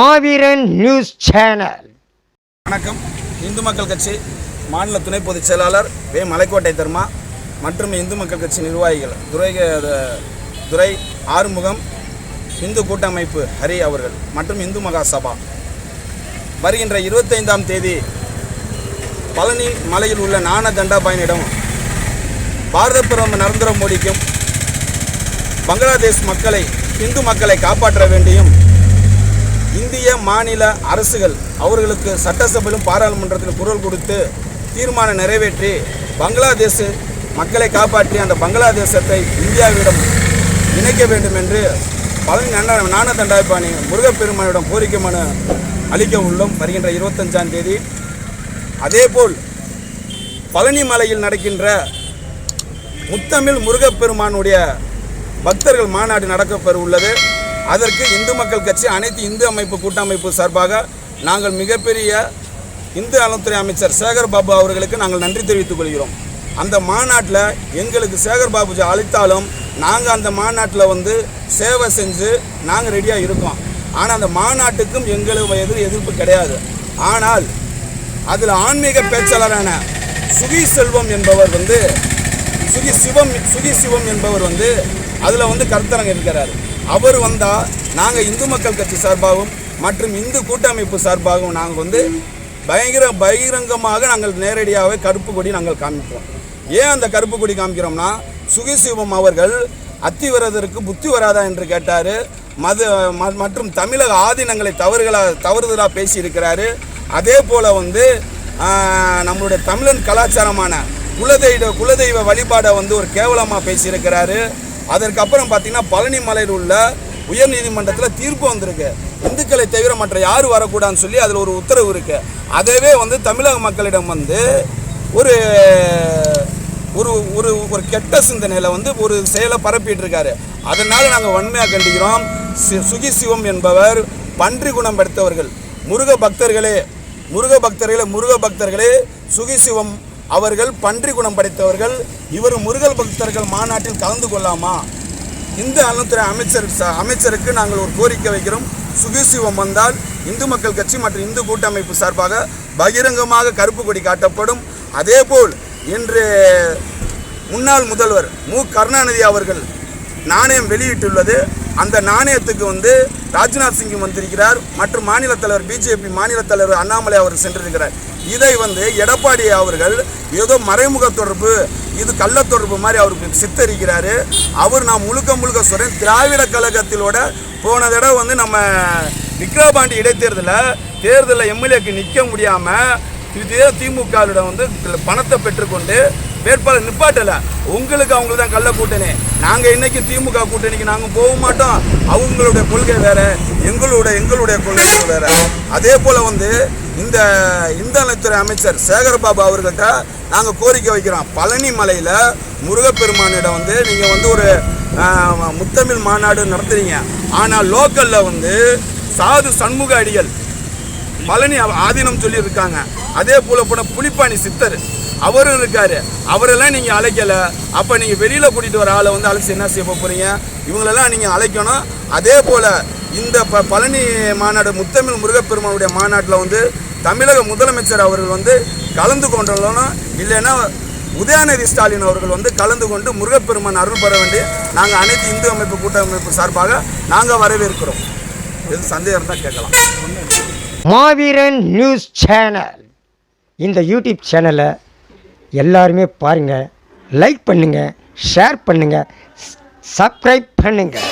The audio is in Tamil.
மாவீரன் நியூஸ் சேனல். வணக்கம். இந்து மக்கள் கட்சி மாநில துணை பொதுச் செயலாளர் வே. மலைக்கோட்டை தர்மா மற்றும் இந்து மக்கள் கட்சி நிர்வாகிகள் துரை துரை ஆறுமுகம் இந்து கூட்டமைப்பு ஹரி அவர்கள் மற்றும் இந்து மகா சபா வருகின்ற இருபத்தைந்தாம் தேதி பழனி மலையில் உள்ள நான தண்டாபாயனிடம் பாரத பிரதமர் நரேந்திர மோடிக்கும் பங்களாதேஷ் மக்களை இந்து மக்களை காப்பாற்ற வேண்டியும் இந்திய மாநில அரசுகள் அவர்களுக்கு சட்டசபையிலும் பாராளுமன்றத்தில் குரல் கொடுத்து தீர்மானம் நிறைவேற்றி பங்களாதேஷ் மக்களை காப்பாற்றி அந்த பங்களாதேசத்தை இந்தியாவிடம் இணைக்க வேண்டும் என்று பழனி நன்ன நான தண்டாய்பாணி முருகப்பெருமானிடம் கோரிக்கை மனு அளிக்க உள்ளோம் வருகின்ற இருபத்தஞ்சாம் தேதி. அதேபோல் பழனி மலையில் நடக்கின்ற முத்தமிழ் முருகப்பெருமானுடைய பக்தர்கள் மாநாடு நடக்கப்பெற உள்ளது. அதற்கு இந்து மக்கள் கட்சி அனைத்து இந்து அமைப்பு கூட்டமைப்பு சார்பாக நாங்கள் மிகப்பெரிய இந்து நலத்துறை அமைச்சர் சேகர் பாபு அவர்களுக்கு நாங்கள் நன்றி தெரிவித்துக் கொள்கிறோம். அந்த மாநாட்டில் எங்களுக்கு சேகர் பாபுஜி அழைத்தாலும் நாங்கள் அந்த மாநாட்டில் வந்து சேவை செஞ்சு நாங்கள் ரெடியாக இருக்கோம். ஆனால் அந்த மாநாட்டுக்கும் எங்களுக்கு எதிர் எதிர்ப்பு கிடையாது. ஆனால் அதில் ஆன்மீக பேச்சாளரான சுகி செல்வம் என்பவர் வந்து சுகி சிவம் சுகி சிவம் என்பவர் வந்து அதில் வந்து கருத்தரங்க இருக்கிறார். அவர் வந்தால் நாங்கள் இந்து மக்கள் கட்சி சார்பாகவும் மற்றும் இந்து கூட்டமைப்பு சார்பாகவும் நாங்கள் வந்து பயங்கர பகிரங்கமாக நாங்கள் நேரடியாகவே கருப்பு கொடி நாங்கள் காமிப்போம். ஏன் அந்த கருப்பு கொடி காமிக்கிறோம்னா சுகி சிவம் அவர்கள் அத்திவரதற்கு புத்தி வராதா என்று கேட்டார். மது மற்றும் தமிழக ஆதீனங்களை தவறுகளாக தவறுதலாக பேசியிருக்கிறாரு. அதே போல் வந்து நம்மளுடைய தமிழன் கலாச்சாரமான குலதெய்வ குலதெய்வ வழிபாடை வந்து ஒரு கேவலமாக பேசியிருக்கிறாரு. அதற்கப்புறம் பார்த்தீங்கன்னா பழனி மலையில் உள்ள உயர்நீதிமன்றத்தில் தீர்ப்பு வந்திருக்கு. இந்துக்களை தவிர மற்ற யாரும் வரக்கூடாதுன்னு சொல்லி அதில் ஒரு உத்தரவு இருக்கு. அதவே வந்து தமிழக மக்களிடம் வந்து ஒரு ஒரு ஒரு ஒரு கெட்ட சிந்தனையில் வந்து ஒரு செயலை பரப்பிட்டு இருக்காரு. அதனால நாங்கள் வன்மையாக கண்டிக்கிறோம். சி- சுகி சிவம் என்பவர் பன்றி குணம் படைத்தவர்கள் முருக பக்தர்களே முருக பக்தர்களே முருக பக்தர்களே சுகி சிவம் அவர்கள் பன்றி குணம் படைத்தவர்கள் இவர் முருகல் பக்தர்கள் மாநாட்டில் கலந்து கொள்ளாமா? இந்து நலத்துறை அமைச்சர் ச- அமைச்சருக்கு நாங்கள் ஒரு கோரிக்கை வைக்கிறோம். சுகிசிவம் வந்தால் இந்து மக்கள் கட்சி மற்றும் இந்து கூட்டமைப்பு சார்பாக பகிரங்கமாக கருப்பு கொடி காட்டப்படும். அதேபோல் இன்று முன்னாள் முதல்வர் மு. கருணாநிதி அவர்கள் நாணயம் வெளியிட்டுள்ளது. அந்த நாணயத்துக்கு வந்து ராஜ்நாத் சிங் வந்திருக்கிறார் மற்றும் மாநில தலைவர் பிஜேபி மாநில தலைவர் அண்ணாமலை அவர் சென்றிருக்கிறார். இதை வந்து எடப்பாடி அவர்கள் ஏதோ மறைமுக தொடர்பு இது கள்ள தொடர்பு மாதிரி அவருக்கு சித்தரிக்கிறாரு. அவர் நான் முழுக்க முழுக்க சொல்றேன் திராவிட கழகத்திலோட போன தடவை வந்து நம்ம விக்ரபாண்டி இடைத்தேர்தலில் தேர்தலில் எம்எல்ஏக்கு நிற்க முடியாமல் திமுகவிடம் வந்து பணத்தை பெற்றுக்கொண்டு வேட்பாளர் நிப்பாட்டல. உங்களுக்கு அவங்க தான் கள்ள கூட்டணி. நாங்கள் இன்னைக்கு திமுக கூட்டணிக்கு நாங்கள் போக மாட்டோம். அவங்களுடைய கொள்கை வேற எங்களுடைய எங்களுடைய கொள்கை வேற. அதே போல வந்து இந்த இந்தனத்துறை அமைச்சர் சேகர்பாபு அவர்கள்ட்ட நாங்கள் கோரிக்கை வைக்கிறோம். பழனி மலையில் முருகப்பெருமானிடம் வந்து நீங்கள் வந்து ஒரு முத்தமிழ் மாநாடு நடத்துறீங்க. ஆனால் லோக்கலில் வந்து சாது சண்முக அடிகள் பழனி ஆதீனம் சொல்லியிருக்காங்க. அதே போல போன புலிப்பாணி சித்தர் அவரும் இருக்காரு. அவரெல்லாம் நீங்கள் அழைக்கலை. அப்போ நீங்கள் வெளியில் கூட்டிகிட்டு வர ஆளை வந்து அழைச்சி என்ன செய்ய போகிறீங்க இவங்களெல்லாம் நீங்கள் அழைக்கணும். அதே போல் இந்த ப பழனி மாநாடு முத்தமிழ் முருகப்பெருமானுடைய மாநாட்டில் வந்து தமிழக முதலமைச்சர் அவர்கள் வந்து கலந்து கொண்டணும் இல்லைன்னா உதயநிதி ஸ்டாலின் அவர்கள் வந்து கலந்து கொண்டு முருகப்பெருமான் அருள் பெற வேண்டி நாங்கள் அனைத்து இந்து அமைப்பு கூட்டமைப்பு சார்பாக நாங்கள் வரவேற்கிறோம். எது சந்தேகம் இருந்தால் கேட்கலாம். மாவீரன் நியூஸ் சேனல். இந்த யூடியூப் சேனலை எல்லாருமே பாருங்கள் லைக் பண்ணுங்கள் ஷேர் பண்ணுங்கள் சப்ஸ்கிரைப் பண்ணுங்கள்